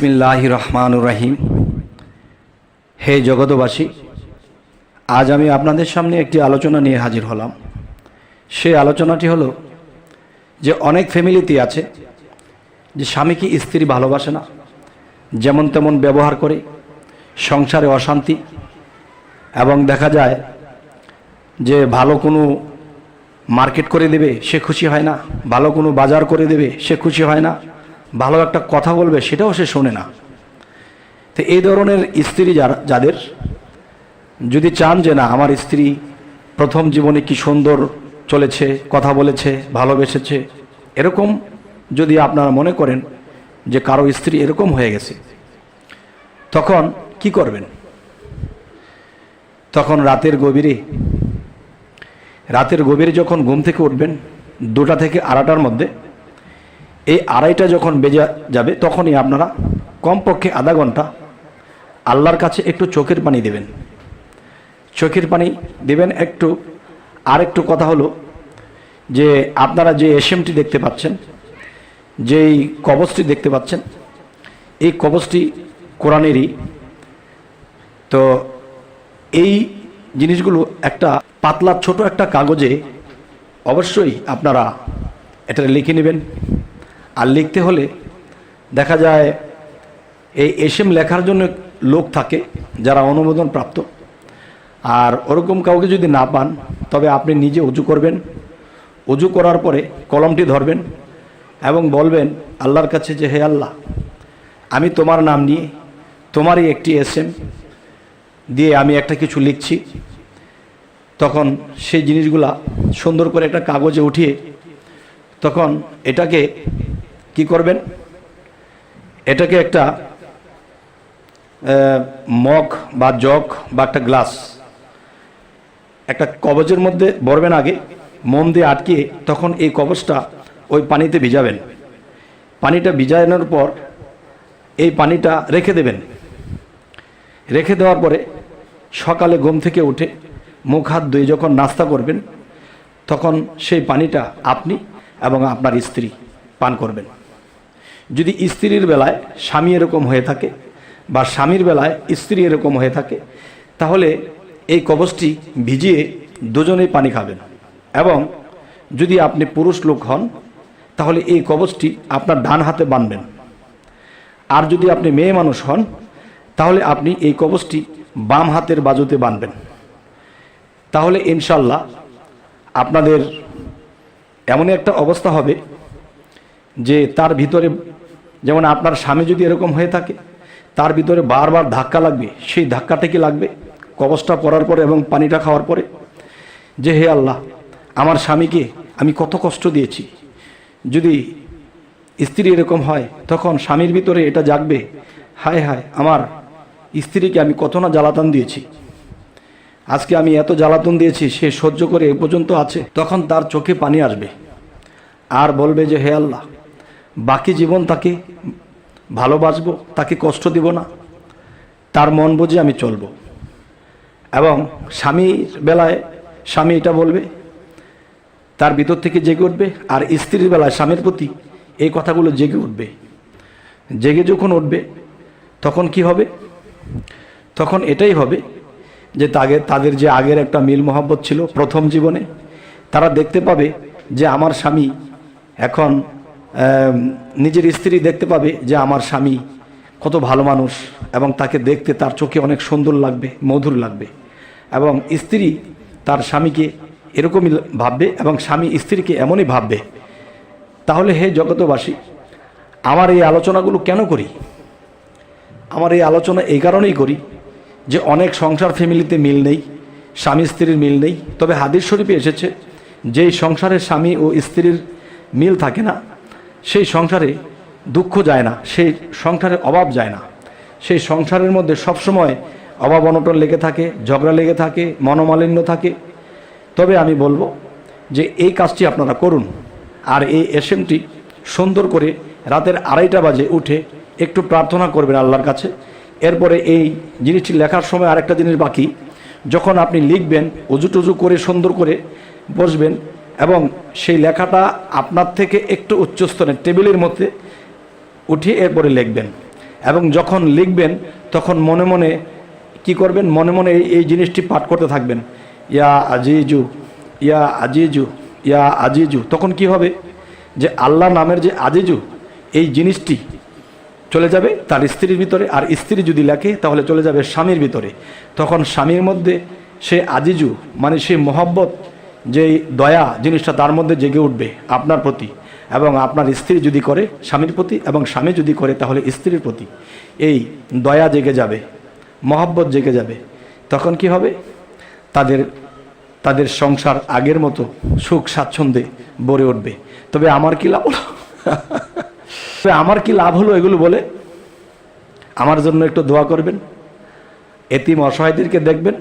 বিসমিল্লাহ রহমান রাহিম। হে জগতবাসী আজ আমি আপনাদের সামনে একটি আলোচনা নিয়ে হাজির হলাম। সেই আলোচনাটি হলো যে অনেক ফ্যামিলিতে আছে যে স্বামীকে স্ত্রী ভালোবাসে না, যেমন তেমন ব্যবহার করে, সংসারে অশান্তি, এবং দেখা যায় যে ভালো কোনো মার্কেট করে দেবে সে খুশি হয় না, ভালো কোনো বাজার করে দেবে সে খুশি হয় না। ভালো একটা কথা বলবে সেটাও সে শোনে না। তো এই ধরনের স্ত্রী যারা, যাদের যদি চান যে না, আমার স্ত্রী প্রথম জীবনে কি সুন্দর চলেছে, কথা বলেছে, ভালোবেসেছে, এরকম যদি আপনারা মনে করেন যে কারও স্ত্রী এরকম হয়ে গেছে, তখন কি করবেন? তখন রাতের গভীরে রাতের গভীরে যখন ঘুম থেকে উঠবেন, দুটা থেকে আড়াটার মধ্যে এই আড়াইটা যখন বেজে যাবে, তখনই আপনারা কমপক্ষে আধা ঘণ্টা আল্লাহর কাছে একটু চোখের পানি দেবেন। চোখের পানি দেবেন একটু। আর একটু কথা হলো যে, আপনারা যে এসএমটি দেখতে পাচ্ছেন, যেই কবচটি দেখতে পাচ্ছেন, এই কবচটি কোরআনেরই। তো এই জিনিসগুলো একটা পাতলা ছোট একটা কাগজে অবশ্যই আপনারা এটা লিখে নেবেন। আর লিখতে হলে দেখা যায় এই এসএম লেখার জন্য লোক থাকে যারা অনুমোদন প্রাপ্ত। আর ওরকম কাউকে যদি না পান, তবে আপনি নিজে উজু করবেন। উজু করার পরে কলমটি ধরবেন এবং বলবেন, আল্লাহর কাছে যে, হে আল্লাহ, আমি তোমার নাম নিয়ে তোমারই একটি এসএম দিয়ে আমি একটা কিছু লিখছি। তখন সেই জিনিসগুলা সুন্দর করে একটা কাগজে উঠিয়ে তখন এটাকে কি করবেন? এটাকে একটা মগ বা জগ বা একটা গ্লাস, একটা কবচের মধ্যে ভরবেন আগে মোম দিয়ে আটকিয়ে তখন এই কবচটা ওই পানিতে ভিজাবেন। পানিটা ভিজানোর পর এই পানিটা রেখে দেবেন। রেখে দেওয়ার পরে সকালে ঘুম থেকে উঠে মুখ হাত ধুয়ে যখন নাস্তা করবেন, তখন সেই পানিটা আপনি এবং আপনার স্ত্রী পান করবেন। যদি স্ত্রীর বেলায় স্বামী এরকম হয়ে থাকে বা স্বামীর বেলায় স্ত্রী এরকম হয়ে থাকে, তাহলে এই কবচটি ভিজিয়ে দুজনেই পানি খাবেন। এবং যদি আপনি পুরুষ লোক হন, তাহলে এই কবচটি আপনার ডান হাতে বানবেন। আর যদি আপনি মেয়ে মানুষ হন, তাহলে আপনি এই কবচটি বাম হাতের বাজুতে বানবেন। তাহলে ইনশাল্লাহ আপনাদের এমন একটা অবস্থা হবে যে তার ভিতরে যেমন আপনার স্বামী যদি এরকম হয়ে থাকে, তার ভিতরে বারবার ধাক্কা লাগবে। সেই ধাক্কাটা কি লাগবে? কবচটা পরার পরে এবং পানিটা খাওয়ার পরে? যে হে আল্লাহ, আমার স্বামীকে আমি কত কষ্ট দিয়েছি। যদি স্ত্রী এরকম হয়, তখন স্বামীর ভিতরে এটা জাগবে, হায় হায়, আমার স্ত্রীকে আমি কত না জ্বালাতন দিয়েছি। আজকে আমি এত জ্বালাতন দিয়েছি, সে সহ্য করে এ পর্যন্ত আছে, তখন তার চোখে পানি আসবে। আর বলবে যে হে আল্লাহ বাকি জীবন তাকে ভালোবাসবো, তাকে কষ্ট দিব না। তার মন বুঝে আমি চলবো। এবং স্বামীর বেলায় স্বামী এটা বলবে, তার ভিতর থেকে জেগে উঠবে আর স্ত্রীর বেলায় স্বামীর প্রতি এই কথাগুলো জেগে উঠবে। জেগে যখন উঠবে, তখন কি হবে? তখন এটাই হবে যে তাগে, তাদের যে আগের একটা মিল মোহাব্বত ছিল প্রথম জীবনে, তারা দেখতে পাবে যে আমার স্বামী এখন নিজের স্ত্রী দেখতে পাবে যে আমার স্বামী কত ভালো মানুষ এবং তাকে দেখতে তার চোখে অনেক সুন্দর লাগবে, মধুর লাগবে। এবং স্ত্রী তার স্বামীকে এরকমই ভাববে এবং স্বামী স্ত্রীকে এমনই ভাববে। তাহলে হে জগতবাসী আমার এই আলোচনাগুলো কেন করি? আমার এই আলোচনা এই কারণেই করি যে অনেক সংসার ফ্যামিলিতে মিল নেই, স্বামী স্ত্রীর মিল নেই। তবে হাদিস শরীফে এসেছে, যেই সংসারে স্বামী ও স্ত্রীর মিল থাকে না সেই সংসারে দুঃখ যায় না, সেই সংসারে অভাব যায় না। সেই সংসারের মধ্যে সবসময় অভাব অনটন লেগে থাকে, ঝগড়া লেগে থাকে, মনোমালিন্য থাকে। তবে আমি বলব যে এই কাজটি আপনারা করুন আর এই এসএমটি সুন্দর করে রাতের আড়াইটা বাজে উঠে একটু প্রার্থনা করবেন আল্লাহর কাছে। এরপরে এই জিনিসটি লেখার সময় আরেকটা জিনিস বাকি, যখন আপনি লিখবেন, উজু টুজু করে সুন্দর করে বসবেন এবং সেই লেখাটা আপনার থেকে একটু উচ্চস্তরের টেবিলের মধ্যে উঠিয়ে এরপরে লিখবেন। এবং যখন লিখবেন, তখন মনে মনে কি করবেন? মনে মনে এই জিনিসটি পাঠ করতে থাকবেন। ইয়া আজিজু ইয়া আজিজু ইয়া আজিজু। তখন কি হবে? যে আল্লাহ নামের যে আজিজু, এই জিনিসটি চলে যাবে তার স্ত্রীর ভিতরে। আর স্ত্রী যদি লেখে, তাহলে চলে যাবে স্বামীর ভিতরে। তখন স্বামীর মধ্যে সে আজিজু মানে সে মহব্বত যে দয়া জিনিসটা তার মধ্যে জেগে উঠবে আপনার প্রতি এবং আপনার স্ত্রী যদি করে, স্বামীর প্রতি এবং স্বামী যদি করে, তাহলে স্ত্রীর প্রতি এই দয়া জেগে যাবে, মহব্বত জেগে যাবে। তখন কি হবে? তাদের তাদের সংসার আগের মতো সুখ স্বাচ্ছন্দ্যে ভরে উঠবে। তবে আমার কি লাভ হলো? তবে আমার কি লাভ হলো এগুলো বলে? আমার জন্য একটু দোয়া করবেন। এতিম অসহায়দেরকে দেখবেন।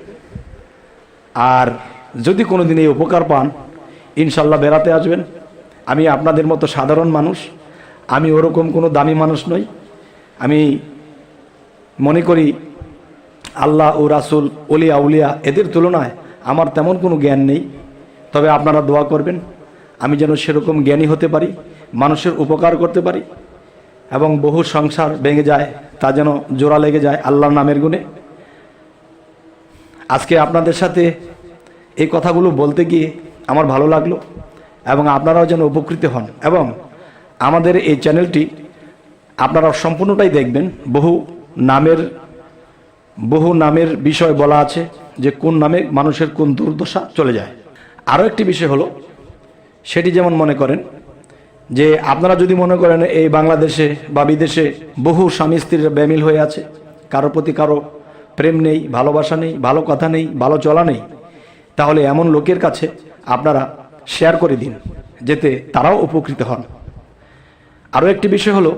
আর যদি কোনো দিন এই উপকার পান, ইনশাল্লাহ বেড়াতে আসবেন। আমি আপনাদের মতো সাধারণ মানুষ। আমি ওরকম কোনো দামি মানুষ নই। আমি মনে করি, আল্লাহ ও রাসুল অলিয়া উলিয়া, এদের তুলনায় আমার তেমন কোনো জ্ঞান নেই। তবে আপনারা দোয়া করবেন, আমি যেন সেরকম জ্ঞানী হতে পারি, মানুষের উপকার করতে পারি এবং বহু সংসার ভেঙে যায়, তা যেন জোড়া লেগে যায় আল্লাহর নামের গুণে। আজকে আপনাদের সাথে এই কথাগুলো বলতে গিয়ে আমার ভালো লাগল এবং আপনারাও যেন উপকৃত হন এবং আমাদের এই চ্যানেলটি আপনারা সম্পূর্ণটাই দেখবেন। বহু নামের বহু নামের বিষয় বলা আছে যে কোন নামে মানুষের কোন দুর্দশা চলে যায়। আরও একটি বিষয় হলো, সেটি যেমন মনে করেন যে আপনারা যদি মনে করেন এই বাংলাদেশে বা বিদেশে বহু স্বামী স্ত্রীর ব্যামিল হয়ে আছে, কারও প্রতি কারও প্রেম নেই, ভালোবাসা নেই, ভালো কথা নেই, ভালো চলা নেই তাহলে এমন লোকের কাছে আপনারা শেয়ার করে দিন, যেতে তারাও উপকৃত হন। আরও একটি বিষয় হলো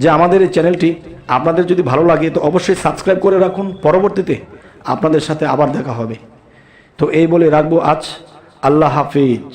যে আমাদের এই চ্যানেলটি আপনাদের যদি ভালো লাগে, তো অবশ্যই সাবস্ক্রাইব করে রাখুন। পরবর্তীতে আপনাদের সাথে আবার দেখা হবে। তো এই বলে রাখব আজ। আল্লাহ হাফিজ।